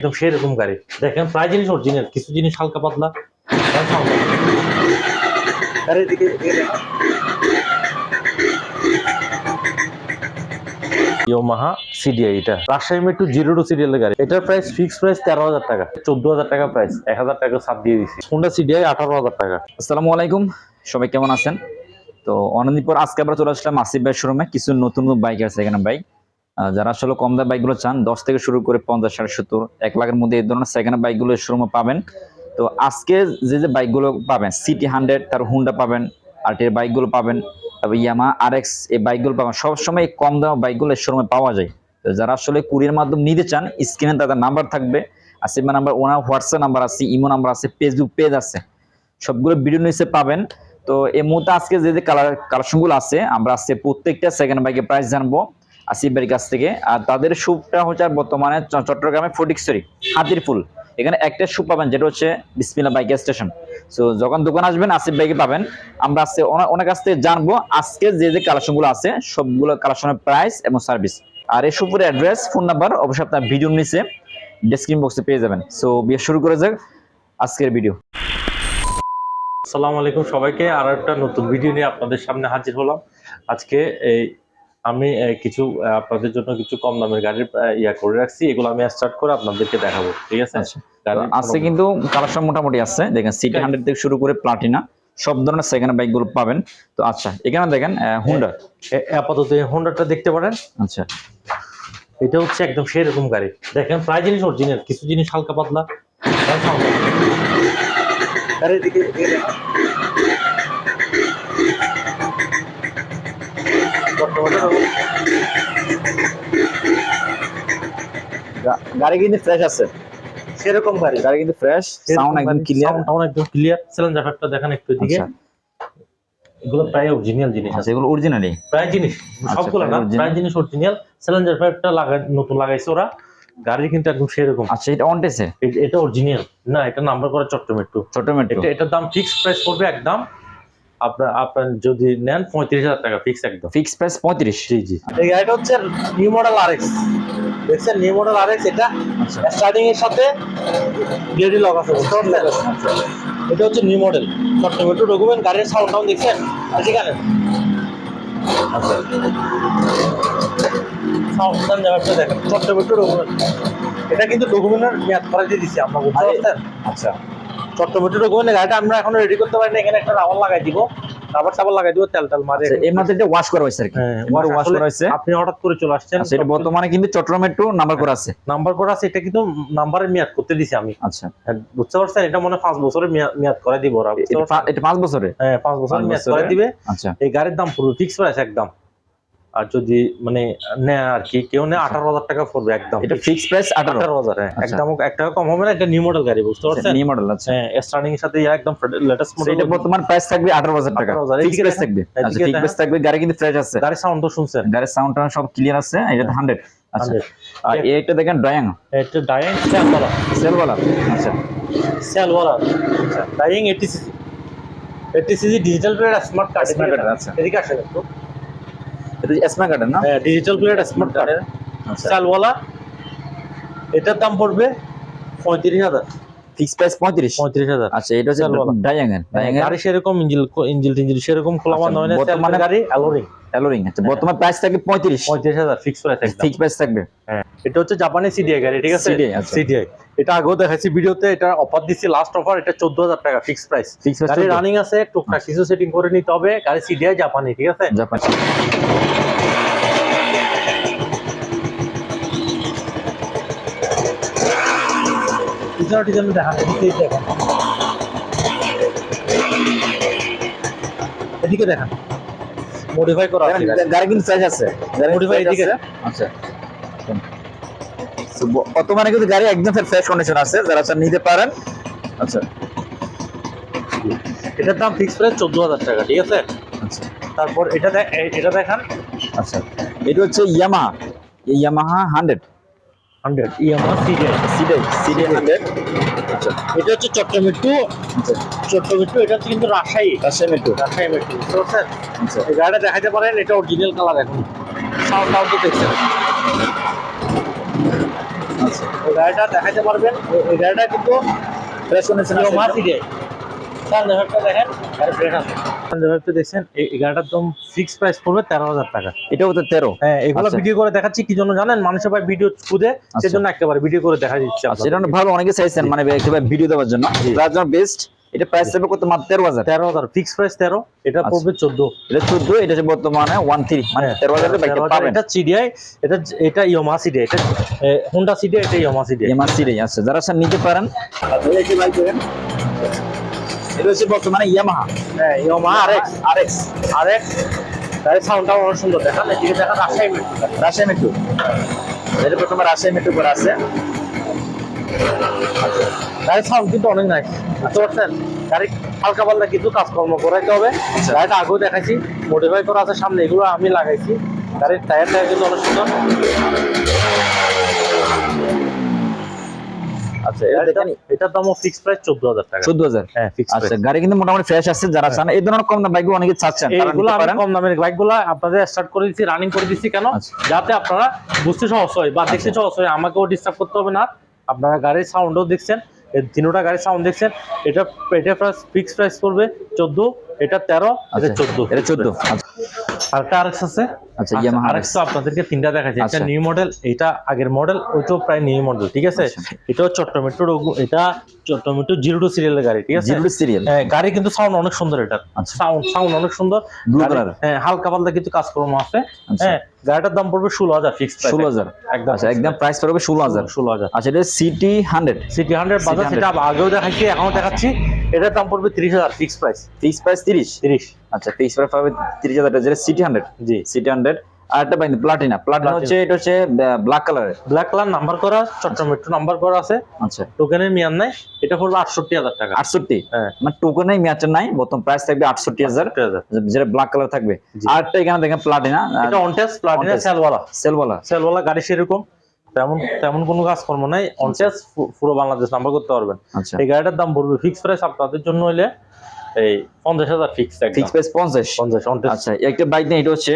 একদম সেরকম গাড়ি। দেখেন প্রায় জিনিস অরিজিনাল কিছু জিনিস হালকা পাতলা। ইয়ামাহা সিডিআই এটা। রাজশাহী মেট্রো জিরো টু গাড়ি। এটার প্রাইস ফিক্স প্রাইস তেরো হাজার টাকা। চোদ্দ হাজার টাকা প্রাইস এক হাজার টাকা ছাড় দিয়ে দিচ্ছি হোন্ডা সিডিআই আঠারো হাজার টাকা। আসসালামু আলাইকুম। সবাই কেমন আছেন? তো অনেকদিন পর আজকে আমরা চলে আসলাম আসিফ ভাই শোরুমে কিছু নতুন নতুন বাইক আছে এখানে ভাই। আহ, যারা আসলে কম দাম বাইকগুলো চান, দশ থেকে শুরু করে পঞ্চাশ, ষাট, সত্তর, এক লাখের মধ্যে এই ধরনের সেকেন্ড বাইকগুলো শোরুমে পাবেন। তো আজকে যে যে বাইকগুলো পাবেন সিটি হান্ড্রেড তার হুন্ডা পাবেন আর এর বাইকগুলো পাবেন, তারপর ইয়ামা আর এক্স এই বাইকগুলো পাবেন। সবসময় কম দাম বাইকগুলো শোরুমে পাওয়া যায়। তো যারা আসলে কুরিয়ার মাধ্যমে নিতে চান স্ক্রিনে তাদের নাম্বার থাকবে। আর আসিফ নাম্বার ওনার হোয়াটসঅ্যাপ নাম্বার আছে ইমো নাম্বার আছে ফেসবুক পেজ আছে। সবগুলো ভিডিও নিচে পাবেন। তো এই মুহূর্তে আজকে যে যে কালার কালেকশনগুলো আছে, আমরা আজকে প্রত্যেকটা সেকেন্ড বাইকের প্রাইস জানব। আসিফ ভাইয়ের কাছ থেকে। আর তাদের শ্যুপটা হচ্ছে বর্তমানে চট্টগ্রামে ফটিকসরি হাতির ফুল এখানে একটা শ্যুপ পাবেন, যেটা হচ্ছে বিসমিল্লা বাইক স্টেশন। সো যখন দোকান আসবেন, আসিফ ভাইকে পাবেন। আমরা আজকে ওনা- ওনার কাছ থেকে জানব আজকে যে যে কালেকশনগুলো আছে, সবগুলো কালেকশনের প্রাইস এবং সার্ভিস। আর এই শ্যুপের অ্যাড্রেস, ফোন নাম্বার, অবশ্যই আপনার ভিডিওর নিচে ডেসক্রিপশন বক্সে পেয়ে যাবেন। সো বিয়ে শুরু করে যাক আজকের ভিডিও আসসালামু আলাইকুম সবাইকে। আর একটা নতুন ভিডিও নিয়ে আপনাদের সামনে হাজির হলাম। আজকে এই আমি কিছু আপনাদের জন্য কিছু কম দামের গাড়ির ইয়া করে রাখছি। এগুলো আমি স্টার্ট করে আপনাদেরকে দেখাবো ঠিক আছে? আচ্ছা। আজকে কিন্তু কালেকশন মোটামুটি আছে। দেখেন সিটি হান্ড্রেড থেকে শুরু করে প্লাটিনা সব ধরনের সেকেন্ড বাইকগুলো পাবেন। তো আচ্ছা এখানে দেখেন হুন্ডা আপাতত এই হোন্ডাটা দেখতে পারেন। আচ্ছা। এটা হচ্ছে একদম সেরকম গাড়ি। দেখেন প্রায় জিনিস অরিজিনাল কিছু জিনিস হালকা পাতলা। আর গাড়ি কিন্তু ফ্রেশ আছে। সেরকম গাড়ি। গাড়ি কিন্তু ফ্রেশ সাউন্ড একদম ক্লিয়ার সাউন্ড একদম ক্লিয়ার দেখেন একটু এদিকে। আচ্ছা। এগুলো প্রায় অরিজিনাল জিনিস আচ্ছা আছে। এগুলো অরিজিনালি প্রায় জিনিস সবগুলো না প্রায় জিনিস অরিজিনাল সিলিন্ডার ফ্যাক্টর লাগাই নতুন লাগাইছে ওরা। গাড়ি কিন্তু একদম সেরকম। আচ্ছা এটা অনটেসে এটা অরিজিনাল না এটা নাম্বার করা চট্টমেট্রো ছোট মেট্রো এটা এটার দাম ফিক্স প্রাইস পড়বে একদম আপনার আপনার যদি নেন পঁয়ত্রিশ হাজার টাকা ফিক্স একদম। ফিক্স প্রাইস পঁয়ত্রিশ। জি জি। এই গাড়িটা হচ্ছে নিউ মডেল আরএক্স দেখছেন নিউ মডেল আরএক্স এটা আচ্ছা। স্টার্টিং এর সাথে গ্রেডি লক আছে বুঝতে পারছেন? এটা হচ্ছে নিউ মডেল চট্টমেট্রো ডকুমেন্ট গাড়ির সাউন্ড টাউন দেখছেন? আর সেখানে আচ্ছা। সাউন্ড টাউন ব্যাপারটা দেখেন চট্টমেট্রো ডকুমেন্ট এটা কিন্তু ডকুমেন্টের মেয়াদ করা দিয়ে দিচ্ছি আমরা বুঝতে পারছেন? আচ্ছা। গাড়িটা আমরা এখনও রেডি করতে পারি না এখানে একটা রাবার লাগাই দিব। রাবার সাবার লাগাই দিব তেল তেল মারে। আচ্ছা, এর মধ্যে এটা ওয়াশ করা হয়েছে আর কি? হ্যাঁ ওয়াশ করা হয়েছে। আপনি হঠাৎ করে চলে আসছেন আচ্ছা এটা বর্তমানে কিন্তু চট্টগ্রাম মেট্রো নাম্বার করা আছে। নাম্বার করা আছে এটা কিন্তু নাম্বারের মেয়াদ করতে দিছি আমি। আচ্ছা। হ্যাঁ, বুঝতে পারছেন? এটা মনে হয় পাঁচ বছরের মেয়াদ করে দিব ওরা এটা? পাঁচ বছরে? হ্যাঁ পাঁচ বছর মেয়াদ? করে দিবে। আচ্ছা। এই গাড়ির দাম পুরো ফিক্স প্রাইস একদম। আর যদি মানে নেয় আর কি কেউ নেয় আঠারো হাজার টাকা পড়বে একদম। এটা ফিক্স প্রাইস আঠারো। হাজার হ্যাঁ আচ্ছা। একদম এক টাকা কম হবে না এটা নিউ মডেল গাড়ি বুঝতে পারছেন? নিউ মডেল আছে হ্যাঁ স্টার্টিং এর সাথে একদম লেটেস্ট মডেল এটা বর্তমান প্রাইস থাকবে আঠারো হাজার টাকা। 18,000 ফিক্স প্রাইস থাকবে। আচ্ছা ফিক্স প্রাইস থাকবে গাড়ি কিন্তু ফ্রেশ আছে। গাড়ির সাউন্ড তো শুনছেন। গাড়ির সাউন্ড টাউন সব ক্লিয়ার আছে এটা হান্ড্রেড আচ্ছা 100 আর এইটা দেখেন ড্রয়িং এটা ডাইং সেলওয়ালা সেলওয়ালা আচ্ছা। সেলওয়ালা eighty CC eighty CC digital plate smart card আচ্ছা। এদিকে আসেন একটু। এটা কার্ডের না? হ্যাঁ ডিজিটাল প্লেট স্মার্ট কার্ডের চালওয়ালা এটার দাম পড়বে পঁয়ত্রিশ হাজার। ফিক্স প্রাইস আচ্ছা এটা হচ্ছে Selvala। ডাইং এর ডাইং এর গাড়ি সেরকম ইঞ্জিল ইঞ্জিল টিঞ্জিল সেরকম খোলা আচ্ছা, হয় না বর্তমানে- বর্তমানে গাড়ি অ্যালোরিং অ্যালোরিং আচ্ছা বর্তমান price fix price fix price থাকবে। হ্যাঁ এটা হচ্ছে জাপানি সিডিআই গাড়ি ঠিক আছে? CDI, আচ্ছা। সিডিআই এটা আগেও দেখাইছি ভিডিওতে এটা অফার দিচ্ছি লাস্ট অফার এটা চোদ্দ হাজার টাকা ফিক্স প্রাইস গাড়ি রানিং আছে টুকটাক কিছু সেটিং করে নিতে হবে গাড়ি সিডিআই জাপানি ঠিক আছে? জাপান পিছনে টিছনে দেখান এদিকে দেখান এদিকে দেখান। মডিফাই করা আছে গাড়ি। কিন্তু ফ্রেশ আছে। গাড়ি Modify এদিকে। আচ্ছা। বর্তমানে কিন্তু গাড়ি একদম ফ্রেশ কন্ডিশন আছে যারা চান নিতে পারেন। আচ্ছা। এটার দাম ফিক্স প্রাইস চোদ্দ হাজার টাকা ঠিক আছে? আচ্ছা। তারপর এটা এটা দেখান। আচ্ছা। এটা হচ্ছে Yamaha Yamaha hundred hundred. EMR CDI CDI CDI hundred. আচ্ছা। এটা হচ্ছে চট্টমেট্রো আচ্ছা। চট্টমেট্রো এটা হচ্ছে কিন্তু রাজশাহী। রাজশাহী মেট্রো রাজশাহী মেট্রো পারছেন? আচ্ছা। এই গাড়িটা দেখাতে পারেন এটা অরিজিনাল কালার এখন। সাউন্ড তো দেখছেন আচ্ছা। এই গাড়িটা দেখাতে পারবেন। এই- এই গাড়িটা কিন্তু ফ্রেশ কন্ডিশন আছে মাছ দিয়ে সানডেভারটা দেখেন দেখছেন এই গাড়িটার দাম ফিক্স প্রাইস পড়বে তেরো হাজার টাকা। এটাও তো তেরো? হ্যাঁ এগুলো আচ্ছা। ভিডিও করে দেখাচ্ছি কি জন্য জানেন? মানুষের ভাই ভিডিও খুদে সেজন্য একেবারে ভিডিও করে দেখা দিচ্ছে আচ্ছা ভালো অনেকে চাইছেন মানে একেবারে ভিডিও দেওয়ার জন্য। তার জন্য বেস্ট এটা প্রাইস থাকবে কত? মাত্র তেরো হাজার। তেরো হাজার ফিক্স প্রাইস তেরো এটা আচ্ছা। পড়বে চোদ্দ। এটা চোদ্দ এটা হচ্ছে বর্তমানে ওয়ান থ্রি মানে তেরো হাজার এটা সিডিআই এটা এটা ইয়োমা সিডিআই এটা হোন্ডা সিডিআই এটা ইয়োমা সিডিআই আচ্ছা যারা স্যার নিতে পারেন। এটা হচ্ছে বর্তমানে ইয়ামাহা। হ্যাঁ ইয়োমা আরএক্স আরএক্স আরএক্স গাড়ির সাউন্ডটাও অনেক সুন্দর দেখান এদিকে দেখা রাজশাহী মেট্রো রাজশাহী মেট্রো এটা প্রথমে রাজশাহী মেট্রো করে আছে গাড়ির সাউন্ড কিন্তু অনেক নাই বুঝতে পারছেন? গাড়ি হালকা পাল্লা কিছু কাজকর্ম করাইতে হবে। আচ্ছা। গাড়িটা আগেও দেখাইছি মডিফাই করা আছে সামনে এগুলো আমি লাগাইছি। গাড়ির টায়ার টায়ার কিন্তু অনেক সুন্দর। আচ্ছা এটা দেখেন এটার দামও ফিক্স প্রাইস চোদ্দ হাজার টাকা। চোদ্দ হাজার? হ্যাঁ ফিক্স আচ্ছা গাড়ি কিন্তু মোটামুটি ফ্রেশ আছে। যারা চান এই ধরনের কম দাম বাইকগুলো অনেকে চাচ্ছেন এইগুলো আমি কম দামের বাইকগুলো আপনাদের স্টার্ট করে দিচ্ছি রানিং করে দিচ্ছি কেন? আচ্ছা। যাতে আপনারা বুঝতে সহজ হয় বা দেখতে সহজ হয় আমাকেও ডিস্টার্ব করতে হবে না। আপনারা গাড়ির সাউন্ডও দেখছেন তিনোটা গাড়ির সাউন্ড দেখছেন। এটা এটা প্রাইস ফিক্স প্রাইস পড়বে চোদ্দ এটা তেরো এটা আচ্ছা। চোদ্দ। এটা চোদ্দ। আচ্ছা আরেকটা আরেক্স আছে? আচ্ছা ইয়ামাহা আরেক্স আপনাদেরকে তিনটা দেখাচ্ছি। এটা। নিউ মডেল এটা আগের মডেল ওইটাও প্রায় নিউ মডেল ঠিক আছে। এটাও চট্টমেট্রোর এটা চট্টমেট্রো জিরো টু সিরিয়ালের গাড়ি ঠিক আছে? জিরো সিরিয়াল হ্যাঁ, গাড়ি কিন্তু সাউন্ড অনেক সুন্দর এটা। সাউন্ড সাউন্ড অনেক সুন্দর। Blue গাড়ি- হ্যাঁ হালকা পাতলা কিছু কাজকর্ম আছে। আচ্ছা। হ্যাঁ গাড়িটার দাম পড়বে ষোলো হাজার ফিক্স ষোলো হাজার। একদম। আচ্ছা একদম প্রাইস পড়বে ষোলো হাজার। ষোলো হাজার। আচ্ছা এটা সিটি হান্ড্রেড সিটি হান্ড্রেড বাজার সেটা আগেও দেখাচ্ছি এখনও দেখাচ্ছি। এটার দাম পড়বে তিরিশ হাজার ফিক্স প্রাইস ফিক্স প্রাইস তিরিশ? তিরিশ। আচ্ছা ফিক্স প্রাইস পাবে তিরিশ হাজার টাকা যেটা সিটি হান্ড্রেড জি। সিটি হান্ড্রেড আর একটা প্লাটিনা প্লাটিনা হচ্ছে এটা হচ্ছে ব্ল্যাক কালারের ব্ল্যাক কালার নাম্বার করা চট্টমেট্রো নাম্বার করা আছে। আচ্ছা। টোকেনের নাই এটা পড়বে আটষট্টি হাজার টাকা। আটষট্টি? হ্যাঁ। মানে টোকেনের নাই বর্তমান প্রাইস থাকবে আটষট্টি হাজার। যেটা ব্ল্যাক কালার থাকবে। আর একটা এখানে দেখেন প্লাটিনা এটা অনটেস প্লাটিনা। সেলওয়ালা সেলওয়ালা সেলওয়ালা গাড়ি সেরকম তেমন তেমন কোনো কাজকর্ম নাই। অনটেস পুরো বাংলাদেশ নাম্বার করতে পারবেন। আচ্ছা। এই গাড়িটার দাম পড়বে ফিক্স প্রাইস আপনাদের জন্য হইলে এই পঞ্চাশ হাজার ফিক্স ফিক্স প্রাইস পঞ্চাশ? পঞ্চাশ আচ্ছা একটা বাইক নেই এটা হচ্ছে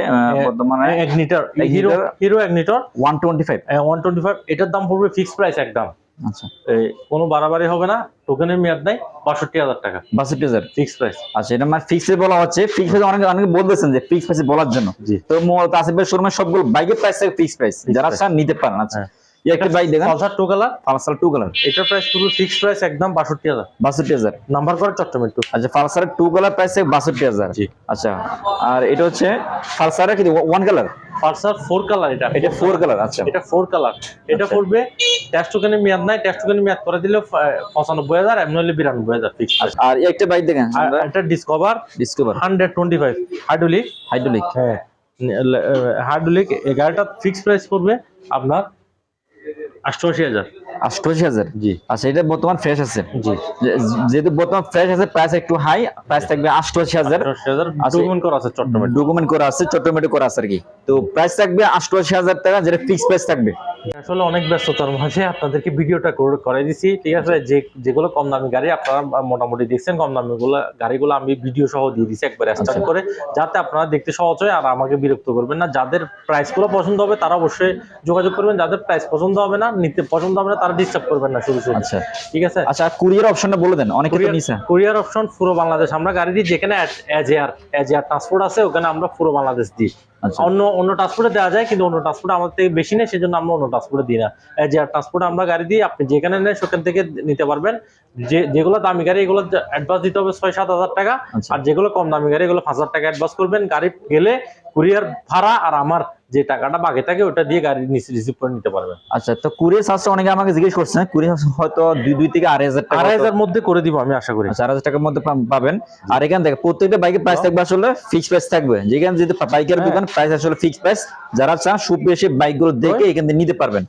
বর্তমানে Ignitor Igniter। Hero Hero Ignitor one twenty five one twenty five এটার দাম পড়বে ফিক্স প্রাইস একদম। আচ্ছা। এই কোনো বাড়াবাড়ি হবে না টোকেনের মেয়াদ নাই বাষট্টি হাজার টাকা। বাষট্টি হাজার। ফিক্স প্রাইস আচ্ছা এটা মানে ফিক্স বলা হচ্ছে ফিক্স প্রাইস অনেকে অনেকে বলতেছেন যে ফিক্স প্রাইস বলার জন্য। তো মূলত আসিফের শোরুমে সবগুলো বাইকের প্রাইস থাকে ফিক্স প্রাইস যারা। চান নিতে পারেন আচ্ছা। হ্যাঁ। একটা বাইক দেখেন। Pulsar two colour Pulsar two colour এটার প্রাইস পুরো ফিক্স প্রাইস একদম বাষট্টি হাজার। বাষট্টি হাজার। নাম্বার করে চট্টমেট্রো আচ্ছা পালসারের টু কালার প্রাইস থাকে বাষট্টি হাজার। জি। আচ্ছা আর এটা হচ্ছে পালসারের কি one colour Pulsar four colour এটা। এটা ফোর কালার আচ্ছা। এটা ফোর কালার এটা আচ্ছা। পড়বে টেস্ট টোকেনের মেয়াদ নাই টেস্ট টোকেনের মেয়াদ করে দিলে পঁচানব্বই হাজার এমনি হলে বিরানব্বই হাজার ফিক্স আর একটা বাইক দেখেন এটা Discover Discover hundred twenty five hydraulic hydraulic হ্যাঁ। হাইড্রোলিক এই গাড়িটা ফিক্স প্রাইস পড়বে আপনার astrogeza হাজার আষ্টআশি হাজার? জি। আচ্ছা এটা বর্তমান ফ্রেশ আছে। জি। যেহেতু বর্তমান ফ্রেশ আছে প্রাইস একটু হাই প্রাইস থাকবে আষ্টআশি হাজার। হাজার আচ্ছা, ডকুমেন্ট করা আছে ডকুমেন্ট করা। আছে চট্টমেটে করা আছে আর কি। তো প্রাইস থাকবে আষ্টআশি হাজার টাকা যেটা ফিক্স প্রাইস থাকবে। আসলে অনেক ব্যস্ততার মাঝে আপনাদেরকে ভিডিওটা দিছি ঠিক আছে? যে যেগুলো কম দামি গাড়ি আপনারা মোটামুটি দেখছেন কম দামি গুলো গাড়িগুলো আমি ভিডিও সহ দিয়ে দিছি একবার স্টার্ট আচ্ছা। করে যাতে আপনারা দেখতে সহজ হয় আর আমাকে বিরক্ত করবেন না। যাদের প্রাইসগুলো পছন্দ হবে তারা অবশ্যই যোগাযোগ করবেন। যাদের প্রাইস পছন্দ হবে না নিতে পছন্দ হবে না তারা ডিস্টার্ব করবেন না শুরু শুরু আচ্ছা। ঠিক আছে? আচ্ছা কুরিয়ার অপশনটা বলে দেন অনেকে তো নিছে। কুরিয়ার অপশন পুরো বাংলাদেশ। আমরা গাড়ি দিই যেখানে এজ এয়ার এজ এয়ার ট্রান্সপোর্ট আছে ওখানে আমরা পুরো বাংলাদেশ দিই। আচ্ছা। অন্য অন্য ট্রান্সপোর্টে দেওয়া যায় কিন্তু অন্য ট্রান্সপোর্টে আমাদের থেকে বেশি নেই সেজন্য আমরা অন্য ট্রান্সপোর্টে দিই না। এজ এয়ার ট্রান্সপোর্টে আমরা গাড়ি দিই আপনি যেখানে নেন সেখান থেকে নিতে পারবেন। যে যেগুলো দামি গাড়ি এগুলো অ্যাডভান্স দিতে হবে ছয় সাত হাজার টাকা। আচ্ছা। আর যেগুলো কম দামি গাড়ি এগুলো পাঁচ হাজার টাকা অ্যাডভান্স করবেন। গাড়ি গেলে কুরিয়ার ভাড়া আর আমার যে টাকাটা বাকি থাকে ওটা দিয়ে গাড়ি রিসিভ করে নিতে পারবেন আচ্ছা তো কুরিয়ার চার্জটা অনেকে আমাকে জিজ্ঞেস করছে কুরিয়ার হয়তো দুই দুই থেকে আড়াই হাজার আড়াই হাজার মধ্যে করে দিব আমি আশা করি। চার হাজার টাকার মধ্যে পাবেন। আর এখানে দেখেন প্রত্যেকটা বাইকের প্রাইস থাকবে আসলে ফিক্স প্রাইস থাকবে। যেখানে যদি বাইকের হ্যাঁ। দোকান প্রাইস আসলে ফিক্স প্রাইস যারা চান সুপে এসে বাইকগুলো দেখে এখান থেকে নিতে পারবেন।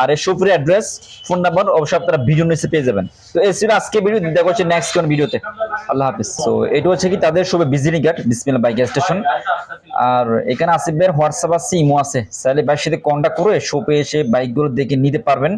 আর এই শোফের অ্যাড্রেস ফোন নাম্বার অবশ্যই আপনারা ভিডিও নিচে পেয়ে যাবেন। তো এই ছিল আজকে ভিডিও দেখা হচ্ছে নেক্সট কোন ভিডিওতে আল্লাহ হাফিজ। তো এটা হচ্ছে কি তাদের সবে বিজিনি গেট বিসমিল্লা বাইক স্টেশন আর এখানে আসিফ ভাইয়ের হোয়াটসঅ্যাপ আছে, ইমো আছে। চাইলে সাথে কন্ট্যাক্ট করে শোপে এসে বাইকগুলো দেখে নিতে পারবেন।